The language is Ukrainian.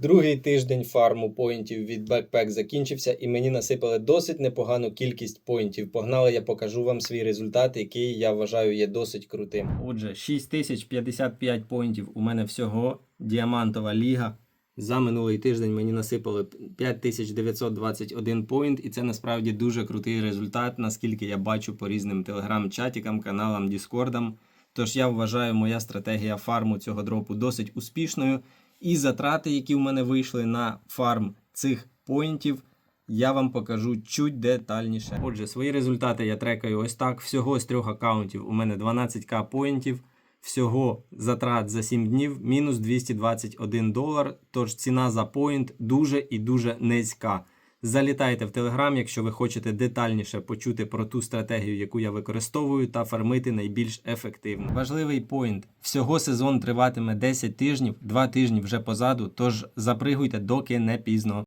Другий тиждень фарму поінтів від Backpack закінчився, і мені насипали досить непогану кількість поінтів. Погнали, я покажу вам свій результат, який я вважаю є досить крутим. Отже, 6055 поінтів у мене всього. Діамантова ліга. За минулий тиждень мені насипали 5921 поінт, і це насправді дуже крутий результат, наскільки я бачу по різним телеграм-чатікам, каналам, діскордам. Тож я вважаю, моя стратегія фарму цього дропу досить успішною. І затрати, які в мене вийшли на фарм цих поінтів, я вам покажу чуть детальніше. Отже, свої результати я трекаю ось так. Всього з трьох аккаунтів у мене 12к поінтів. Всього затрат за 7 днів мінус 221 долар. Тож ціна за поінт дуже і дуже низька. Залітайте в Телеграм, якщо ви хочете детальніше почути про ту стратегію, яку я використовую, та фармити найбільш ефективно. Важливий поінт. Всього сезон триватиме 10 тижнів, 2 тижні вже позаду, тож запригуйте, доки не пізно.